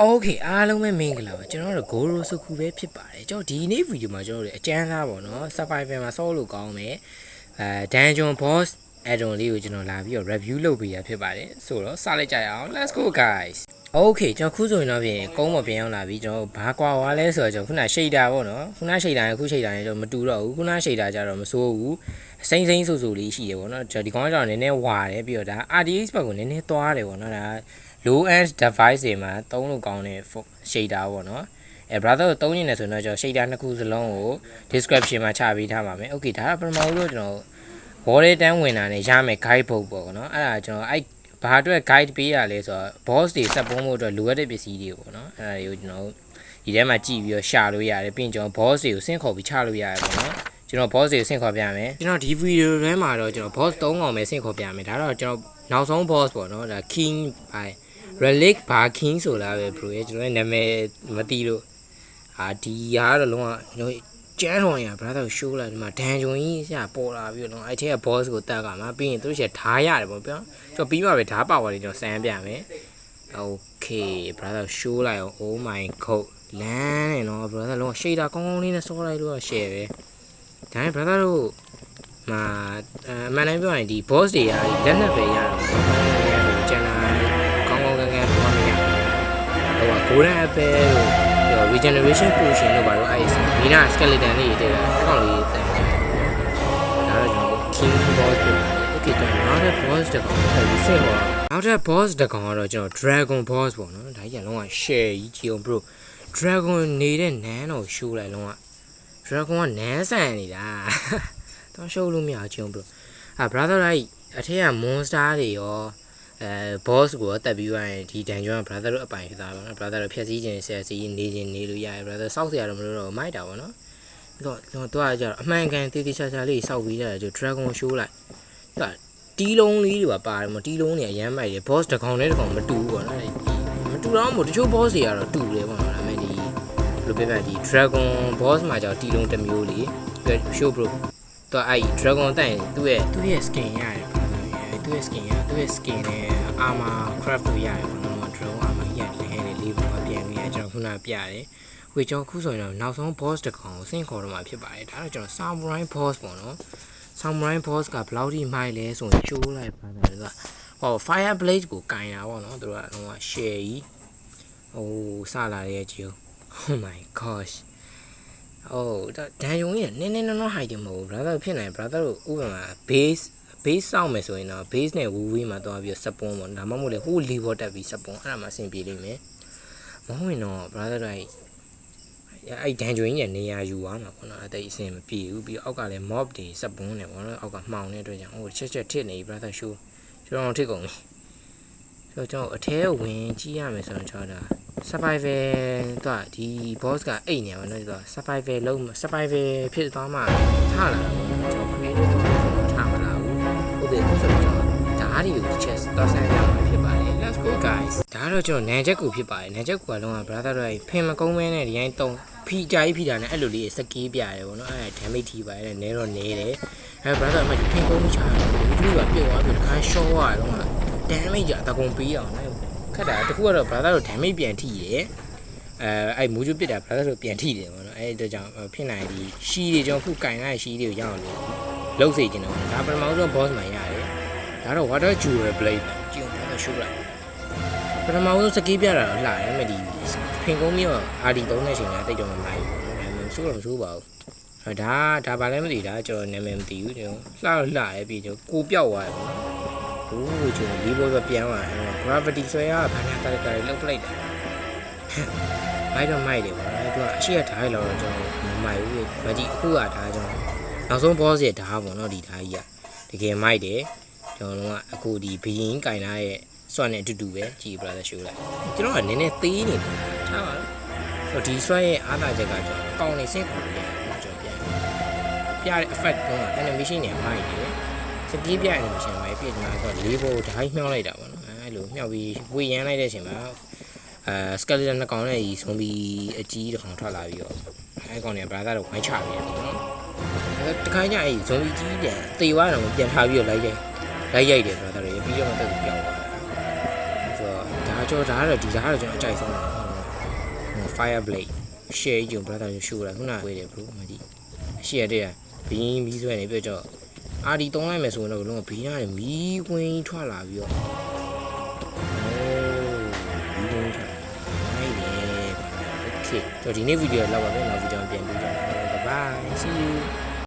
โอเคအားလုံးပဲမင်္ဂလာပါကျွန်တော်တို့ Goro Soku ပဲဖြစ်ပါတယ်ကျွန်တော်ဒီနေ့ဗီဒီယိုမှာကျွန်တော်တို့အကျန်းသားပေါ့နော် Survivor မှာဆော့လို့ကောင်းမယ်အဲ Dungeon Boss add-on လေးကိုကျွန်တော်လာပြီးတော့ review လုပ်ပေးရဖြစ်ပါတယ်ဆိုတော့စလိုက်ကြရအောင် let's go guys โอเคကျွန်တော်ခုဆိုရင်တော့ပြင်ကုန်းမပြန်ရောက်လာပြီကျွန်တော်ဘာကွာွားလဲဆိုတော့ကျွန်တော်ခုန shader ပေါ့နော်ခုန shader နဲ့ခု shader နဲ့ကျွန်တော်မတူတော့ဘူးခုန shader ကြတော့မစိုးဘူးစိမ့်စိမ့်ဆူဆူလေးရှိတယ်ပေါ့နော်ကျွန်တော်ဒီကောင်းကတော့နည်းနည်းဝါတယ်ပြီးတော့ဒါ RDX ဘက်ကိုနည်းနည်းသွားတယ်ပေါ့နော်ဒါ low end device တွေမှာသုံးလို့ကောင်းတဲ့ shader ပေါ့နော်အဲ brother ကိုသုံးနေတယ်ဆိုတော့ကျွန်တော် shader နှစ်ခုစလုံးကို description မှာချပေးထားပါမယ် okay ဒါကပထမဆုံးကျွန်တော် body တန်းဝင်တာနဲ့ရမယ် guide book ပေါ့နော်အဲ့ဒါကျွန်တော်အဲ့ဘာအတွက် guide ပေးရလဲဆိုတော့ boss တွေစက်ပုံးဖို့အတွက်လိုအပ်တဲ့ပစ္စည်းတွေပေါ့နော်အဲ့ဒါတွေကိုကျွန်တော်ဒီထဲမှာကြည့်ပြီးတော့ရှာလို့ရတယ်ပြီးရင်ကျွန်တော် boss တွေကိုဆင့်ခေါ်ပြီးချလို့ရတယ်ပေါ့နော်ကျွန်တော် boss တွေကိုဆင့်ခေါ်ပြမယ်ကျွန်တော်ဒီ video ထဲမှာတော့ကျွန်တော် boss 3កောင်ပဲဆင့်ခေါ်ပြမယ်ဒါတော့ကျွန်တော်နောက်ဆုံး boss ပေါ့နော်ဒါ king by relic bar king ဆိုလားပဲ bro ရဲ့ကျွန်တော်ရဲ့နာမည်မသိလို့အာဒီဟာတော့လုံးဝကျွန်တော်ကျန်းတော်ရ brother ကို show လိုက်ဒီမှာဒန်ဂျွန်ကြီးဆရာပေါ်လာပြီးတော့အဲ့ထဲက boss ကိုတတ်ကမှာပြီးရင်သူတို့ရှေ့ဓားရတယ်ပေါ့ပြောကျွန်တော်ပြီးမှပဲဓားပါဝါတွေကျွန်တော်စမ်းပြမယ် okay brother show လိုက်အောင် oh my god လမ်းနေနော် brother လုံးဝ shader ကောင်းကောင်းလေးနဲ့စောလိုက်လို့ share ပဲဒါပေမဲ့ brother တို့မှာအမှန်တိုင်းပြောရင်ဒီ boss တွေကလက်နက်ပဲရတာ golden apple တို့ regeneration potion တို့ဘာလို့အဲ့ဒီနာ skeleton လေးတွေတဲ့အဲ့ကောင်လေးတန်တယ်ဒါတော့ကျွန်တော် king boss တွေ okay ကျွန်တော်နောက်တဲ့ boss တကောင်ဆက်ပြီးဆက်ဟောနောက်တဲ့ boss တကောင်ကတော့ကျွန်တော် dragon boss ပေါ့နော်ဒါကြီးကလုံးဝ share ကြီးကြည့်အောင် bro dragon နေတဲ့နန်းတော့ show လိုက်လုံးဝ dragon ကနန်းဆန်နေတာတော့ show လို့မရအောင်ကြည့်အောင် bro အာ brother လိုက်အထက်က monster တွေရော အဲ boss ကိုတက်ပြီးသွားရင်ဒီ dungeon က brother တို့အပိုင်ဖြစ်တာပါနော် brother တို့ဖြည့်ဆည်းခြင်းဆက်စီနေခြင်းနေလို့ရတယ် brother စောက်စရာတော့မလိုတော့မိုက်တာပေါ့နော်တော့တော့တော့ကြတော့အမှန်ကန်တေးသေးချာချာလေးစောက်ပြီးရတယ်ကျ dragon show လိုက်ဒါတီးလုံးလေးတွေပါပါတယ်မတီးလုံးတွေအရမ်းမိုက်တယ် boss တစ်ကောင်နဲ့တစ်ကောင်မတူဘူးပေါ့နော်မတူတော့မို့တချို့ boss တွေကတော့တူတယ်ပေါ့နော်ဒါပေမဲ့ဒီဘယ်လိုပြောပြဒီ dragon boss မှာကြောတီးလုံးတစ်မျိုးလေး show bro တော့အဲ့ dragon တိုင်သူ့ရဲ့သူ့ရဲ့ skin ရတယ် သူ့ရဲ့ skin ရသူ့ရဲ့ skin နဲ့ armor craft လို့ရတယ်ပေါ့နော် dragon armor ကြီးရတယ်လေလေးပုံပြန်ပြီးရကျွန်တော်ခုနပြရတယ်ဝေကျွန်တော်ခုဆိုရင်တော့နောက်ဆုံး boss တစ်ကောင်ကိုဆင့်ခေါ်တော့မှာဖြစ်ပါတယ်ဒါတော့ကျွန်တော် samurai boss ပေါ့နော် samurai boss ကဘယ်လောက်ထိမိုက်လဲဆိုရင်ချိုးလိုက်ပါတယ်သူကဟော fire blade ကိုကင်တာပေါ့နော်သူကဟိုက share ကြီးဟိုစလာရဲ့ကြည့် oh my gosh အိုးဒါဒန်ယုံကြီးကနင်းနင်းနော်နော်ဟိုက်တယ်မဟုတ်ဘူး brother ဖြစ်နိုင် brother တို့ဥပမာ base base စောင့်မယ်ဆိုရင်တော့ base နဲ့ဝူဝေးမှာတော့ပြီးစပွန်းပေါ့ဒါမှမဟုတ်လေဟိုလီဘောတက်ပြီးစပွန်းအဲ့ဒါမှအဆင်ပြေလိမ့်မယ်မဟုတ်ရင်တော့ brother တို့အဲ့ဒန်ဂျွင်ကြီးကနေရာယူသွားမှာပေါ့နော်အဲ့ဒါအဆင်မပြေဘူးပြီးအောက်ကလည်း mob တွေစပွန်းနေပေါ့နော်အောက်ကမှောင်နေတဲ့အတွက်ကြောင့်ဟိုချက်ချက်ထစ်နေ brother show ကျွန်တော်ထစ်ကုန်ပြီဆိုတော့ကျွန်တော်အထဲဝင်ကြည့်ရမယ်ဆိုတော့ကျွန်တော်ဒါ survival တော့ဒီ boss ကအိတ်နေပါတော့သူက survival လုံး survival ဖြစ်သွားမှထားလာတော့ကျွန်တော် creative တော့ထားမလာဘူးဟု တ်တယ်ဆိုတော့ကျွန်တော်ဓာတ်တွေကိုတစ်ချက်တော့ဆိုင်ရမှာဖြစ်ပါတယ် let's go guys ဒါကတော့ကျွန်တော်နန်ချက်ကူဖြစ်ပါတယ်နန်ချက်ကူကလုံးဝ brother တို့ဖင်မကုန်းမဲနဲ့ဒီတိုင်းတုံးဖီကြိုက်ဖီတာနဲ့အဲ့လိုလေးစကေးပြရတယ်ပေါ့နော်အဲ့ဒါ damage ထိပါတယ်နဲတော့နဲတယ်အဲ့ brother အမဖင်ကုန်းချာဘူးကပြုတ်သွားပြီးတခါ short သွားတော့ damage အတကုံပေးအောင်နော်ခက်တာတခုကတော့ brother တို့ damage ပြန်ထိရယ်အဲအဲ့မူးကျွပစ်တာ brother တို့ပြန်ထိတယ်ပေါ့နော်အဲ့အတွက်ကြောင့်ဖြစ်နိုင်ဒီရှီးတွေကျွန်တော်ခုကင်လိုက်ရှီးတွေကိုရအောင်လို့လုတ်စေချင်တယ်ပေါ့ဒါပထမဆုံး boss မှာရတယ် ဒါတော့ water jewel blade ကြည့်အောင် brother show လိုက်ပထမဆုံးစကေးပြတာတော့လှတယ်မဲ့ဒီဖင်ကုန်းမျိုး RD သုံးတဲ့အချိန်ကတိတ်တော့မမိုက်ဘူးနော်ဆိုးတော့မဆိုးပါဘူးဒါဒါဘာလဲမသိတာကျွန်တော်နာမည်မသိဘူးကျွန်တော်လှတော့လှရဲ့ပြီးကျွန်တော်ကိုပြောက်သွားတယ်ပေါ့နော်ဟိုးကျွန်တော်ဒီဘောပဲပြန်လာတယ် gravity ဆွဲရဘာညာတက်တက်လောက်ပလိုက်တယ်မိုက်တော့မိုက်တယ်ပေါ့အဲသူကအရှိရဓာတ်လောက်တော့ကျွန်တော်မမိုက်ဘူးမကြည့်အခုကဓာတ်ကျွန်တော်နောက်ဆုံး boss ရဲ့ဓာတ်ပေါ့နော်ဒီဓာတ်ကြီးကတကယ်မိုက်တယ် ကျွန်တော်ကအခုဒီဘယင်းကင်လာရဲ့စွမ်းနဲ့အတူတူပဲကြည် brother show လိုက်ကျွန်တော်ကနည်းနည်းသေးနေတယ်ချားပါတော့ဒီစွမ်းရဲ့အားသာချက်ကကျွန်တော်ကောင်းနေစင်းခေါ်လို့ရတယ်ကျွန်တော်ပြန်ပြတဲ့ effect တော့ animation တွေမိုက်တယ်စပြေးပြနေလို့ရှင်ပဲပြည့်မှာတော့လေးဘိုးဓာတ်မြှောင်းလိုက်တာပေါ့နော်အဲလိုမြှောက်ပြီးဝေရမ်းလိုက်တဲ့အချိန်မှာအဲ skeleton နှစ်ကောင်နဲ့ဒီ zombie အကြီးတစ်ကောင်ထွက်လာပြီးတော့အဲကောင်တွေက brother တို့ဝိုင်းချပြီးတယ်ပေါ့နော်အဲတခါကျအဲ zombie ကြီးပြန်တေသွားတော့ပြန်ထားပြီးတော့လိုက်ရိုက် လိုက်ရိုက်တယ် brother တွေပြီးတော့တက်ပြီးပြောင်းသွားတယ်ဆိုတော့ဒါကြောဒါကတော့ဒီဒါကတော့ကျွန်တော်အကြိုက်ဆုံးတယ် fire blade share ကြီးကို brother ကိုရှိုးလာခုနကဝေးတယ် bro မကြည့် share တဲ့ဘင်းပြီးဆွဲနေပြတော့အာဒီတုံးလိုက်မယ်ဆိုရင်တော့ဘလုံးကဘီးနားမီးကွင်းထွက်လာပြီးတော့အိုးမီးကွင်းထွက်လာနိုင်တယ် okay တော့ဒီနေ့ဗီဒီယိုလောက်ပါပဲနောက်ဗီဒီယိုပြန်တွေ့ကြပါမယ် bye bye see you